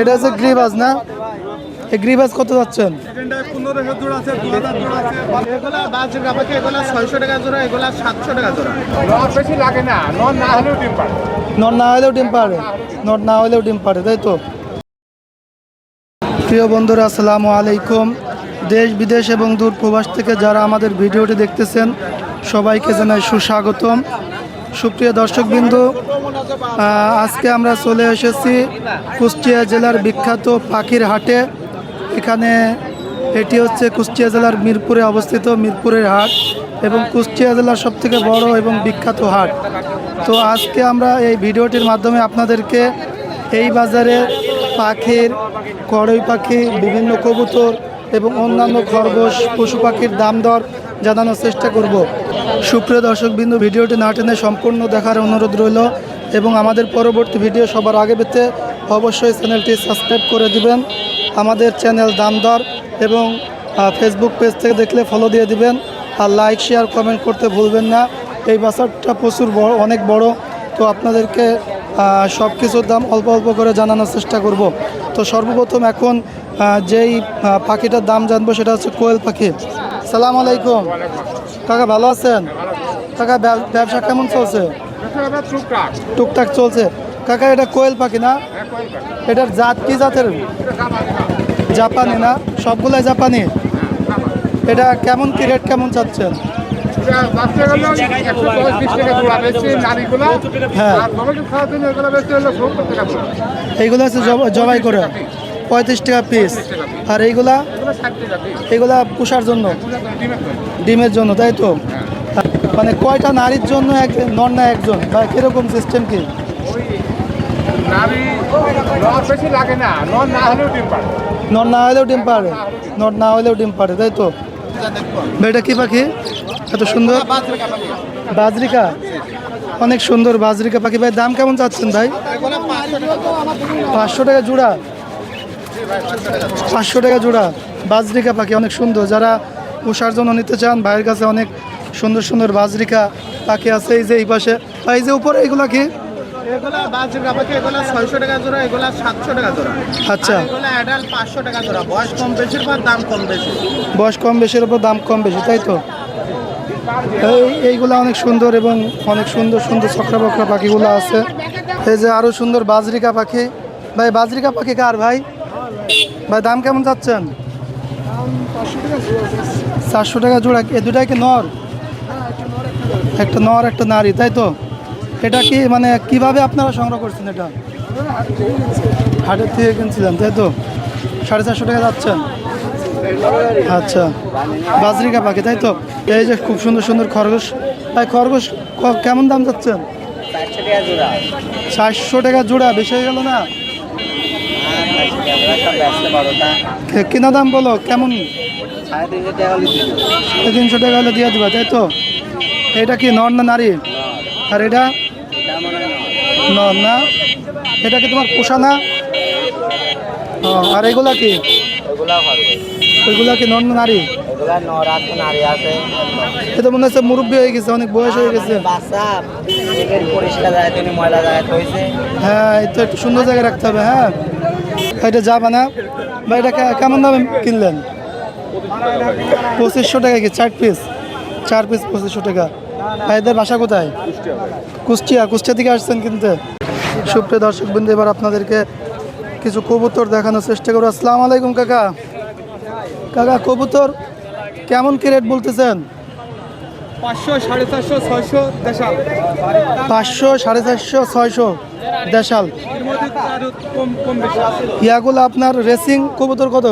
এটা হচ্ছে গ্রিবাজ না? এই গ্রিবাজ কত যাচ্ছেন? পনেরোশো জোড়া আছে দু হাজার জোড়া আছে। এগুলা বাজুর গাপাকে এগুলা ছয়শো টাকা জোড়া এগুলা সাতশো টাকা জোড়া। নর বেশি লাগে না নর না ডিম পারে। নট না হলেও ডিম পারে নট না হলেও ডিম পারে তাই তো? প্রিয় বন্ধুরা আসসালামু আলাইকুম। দেশ বিদেশ এবং দূর প্রবাস থেকে যারা আমাদের ভিডিওটি দেখতেছেন সবাইকে জানাই সুস্বাগতম। সুপ্রিয় দর্শকবিন্দু আজকে আমরা চলে এসেছি কুষ্টিয়া জেলার বিখ্যাত পাখির হাটে এখানে এটি হচ্ছে কুষ্টিয়া জেলার মিরপুরে অবস্থিত মিরপুরের হাট এবং কুষ্টিয়া জেলার সবথেকে বড় এবং বিখ্যাত হাট। তো আজকে আমরা এই ভিডিওটির মাধ্যমে আপনাদেরকে এই বাজারে পাখির কড়ই পাখি, বিভিন্ন কবুতর এবং অন্যান্য খরগোশ, পশু পাখির দাম দর জানানোর চেষ্টা করব। সুপ্রিয় দর্শকবিন্দু, ভিডিওটি না টেনে সম্পূর্ণ দেখার অনুরোধ রইল এবং আমাদের পরবর্তী ভিডিও সবার আগে পেতে অবশ্যই চ্যানেলটি সাবস্ক্রাইব করে দিবেন, আমাদের চ্যানেল দাম দর এবং ফেসবুক পেজ থেকে দেখলে ফলো দিয়ে দিবেন আর লাইক শেয়ার কমেন্ট করতে ভুলবেন না। এই বাজারটা প্রচুর বড়, অনেক বড়। তো আপনাদেরকে সব কিছুর দাম অল্প অল্প করে জানানোর চেষ্টা করব। তো সর্বপ্রথম এখন যেই পাখিটার দাম জানব সেটা হচ্ছে কোয়েল পাখি। সালাম আলাইকুম। কাকা, ভালো আছেন? কাকা ব্যবসা কেমন চলছে? টুকটাক চলছে। কাকা, এটা কোয়েল পাখি না? এটার জাত কি জাতের? জাপানি না? সবগুলাই জাপানি? এটা কেমন কি রেট কেমন চাচ্ছেন? হ্যাঁ। এইগুলো আছে জব- জবাই করে। পঁয়ত্রিশ টাকা পিস আর এইগুলা এগুলো পুষার জন্য। ডিমের জন্য। তাই তো? মানে কয়টা নারীর জন্য এক নর না একজন? বা কীরকম সিস্টেম কি? নর না হলেও ডিম পারে নর না হলেও ডিম পারে তাই তো? এটা কি পাখি? এত সুন্দর? বাজরিকা। অনেক সুন্দর বাজরিকা পাখি। ভাই, দাম কেমন চাচ্ছেন ভাই? পাঁচশো টাকা জোড়া। পাঁচশো টাকা জোড়া। বাজরিকা পাখি অনেক সুন্দর। যারা পোষার জন্য নিতে চান ভাইয়ের কাছে অনেক সুন্দর সুন্দর বাজরিকা পাখি আছে। এই যে এই পাশে এই যে উপরে এগুলা কি? আচ্ছা। বয়স কম বেশির দাম কম বেশি? বয়স কম বেশির উপর দাম কম বেশি তাই তো? এই এইগুলো অনেক সুন্দর এবং অনেক সুন্দর সুন্দর ছকরা বকরা পাখিগুলো আছে। এই যে আরও সুন্দর বাজরিকা পাখি। ভাই বাজরিকা পাখি কার ভাই? ভাই, দাম কেমন চাচ্ছেন? চারশো টাকা জোড়া। এ দুটাই কি নর? একটা নর, একটা নারী, তাই তো? এটা কি মানে কীভাবে আপনারা সংগ্রহ করছেন এটা? হাটের থেকে কিনছিলেন তাই তো? সাড়ে চারশো টাকা যাচ্ছেন আচ্ছা। বাজরিকা পাখি, তাই তো? এই যে খুব সুন্দর সুন্দর খরগোশ। ভাই, খরগোশ কেমন দাম যাচ্ছেন চারশো টাকা জোড়া, বেশি হয়ে গেল না? কিনা দাম বলো কেমন? তিনশো টাকা হলে দিয়ে দিবা তাই তো? এটা কি নর না নারী? আর এটা? নর না? এটা কি তোমার পোষা না? আর এগুলা কি? ওইগুলা কি নর না নারী? এটা মনে হচ্ছে মুরব্বী হয়ে গেছে অনেক বয়স হয়ে গেছে। হ্যাঁ তো একটু সুন্দর জায়গায় রাখতে হবে হ্যাঁ। এটা যাবে না বা এটা কেমন দামে কিনলেন? পঁচিশশো টাকা কি চার পিস চার পিস পঁচিশশো টাকা। ভাইদের বাসা কোথায়? কুষ্টিয়া। কুষ্টিয়া থেকে আসছেন কিনতে। সুপ্রিয় দর্শক বিন্দু এবার আপনাদেরকে কিছু কবুতর দেখানোর চেষ্টা করব। আসসালামু আলাইকুম, কাকা। কাকা, কবুতর কেমন কি রেট বলতেছেন? পাঁচশো সাড়ে চারশো ছয়শো দেশাল। পাঁচশো সাড়ে চারশো ছয়শো দেশাল। ইয়াগুলো আপনার রেসিং কবুতর কত?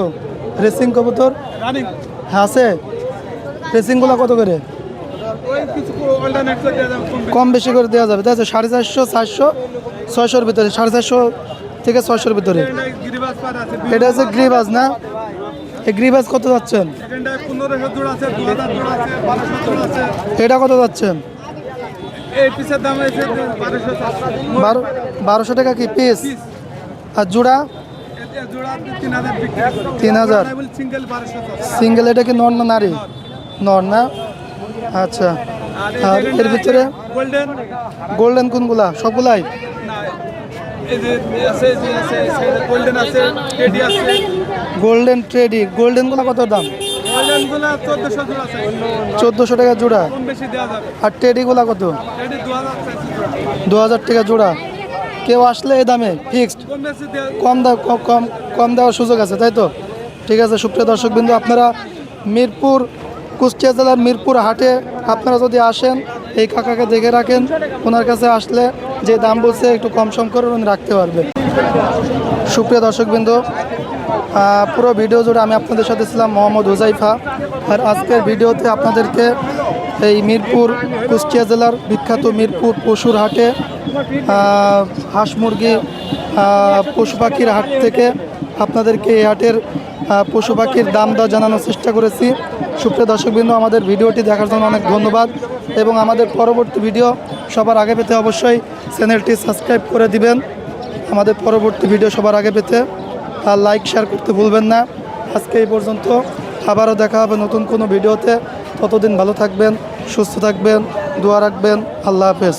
রেসিং কবুতর? হ্যাঁ আছে। রেসিংগুলো কত করে? কম বেশি। করে দেওয়া যাবে। তাই তো সাড়ে চারশো চারশো ছয়শোর ভিতরে সাড়ে চারশো থেকে ছয়শোর ভিতরে। এটা হচ্ছে গ্রিবাজ না? এই গ্রিবাজ কত যাচ্ছেন? এটা কত যাচ্ছেন? বারোশো বারো বারোশো টাকা কি পিস আর জোড়া? তিন হাজার। সিঙ্গেল এটা কি নর না নারী? নর না? আচ্ছা। আর এর ভিতরে? গোল্ডেন কোনগুলা? সবগুলাই? আছে আছে। গোল্ডেন ট্রেডি গোল্ডেনগুলো কত দাম? চোদ্দোশো টাকা জোড়া। আর টেডিগুলো কত? দু হাজার টাকা জোড়া। কেউ আসলে এই দামে ফিক্সড কম কম কম- কম কম দেওয়ার সুযোগ আছে তাই তো? ঠিক আছে সুপ্রিয় দর্শক বিন্দু আপনারা মিরপুর কুষ্টিয়া জেলার মিরপুর হাটে আপনারা যদি আসেন এই কাকাকে দেখে রাখেন। ওনার কাছে আসলে যে দাম বলছে, একটু কম সম করে উনি রাখতে পারবে। সুপ্রিয় দর্শকবৃন্দ পুরো ভিডিও জুড়ে আমি আপনাদের সাথে ছিলাম মোহাম্মদ হুজাইফা। আর আজকের ভিডিওতে আপনাদেরকে এই মিরপুর, কুষ্টিয়া জেলার বিখ্যাত মিরপুর পশুর হাটে হাঁস মুরগি পশু পাখির হাট থেকে আপনাদেরকে এই হাটের পশু পাখির দাম দর জানানোর চেষ্টা করেছি। সুপ্রিয় দর্শকবৃন্দ, আমাদের ভিডিওটি দেখার জন্য অনেক ধন্যবাদ। এবং আমাদের পরবর্তী ভিডিও সবার আগে পেতে অবশ্যই চ্যানেলটি সাবস্ক্রাইব করে দিবেন। আমাদের পরবর্তী ভিডিও সবার আগে পেতে আর লাইক, শেয়ার করতে ভুলবেন না। আজকে এই পর্যন্ত। আবারও দেখা হবে নতুন কোনো ভিডিওতে। ততদিন ভালো থাকবেন, সুস্থ থাকবেন, দোয়া রাখবেন। আল্লাহ হাফেজ।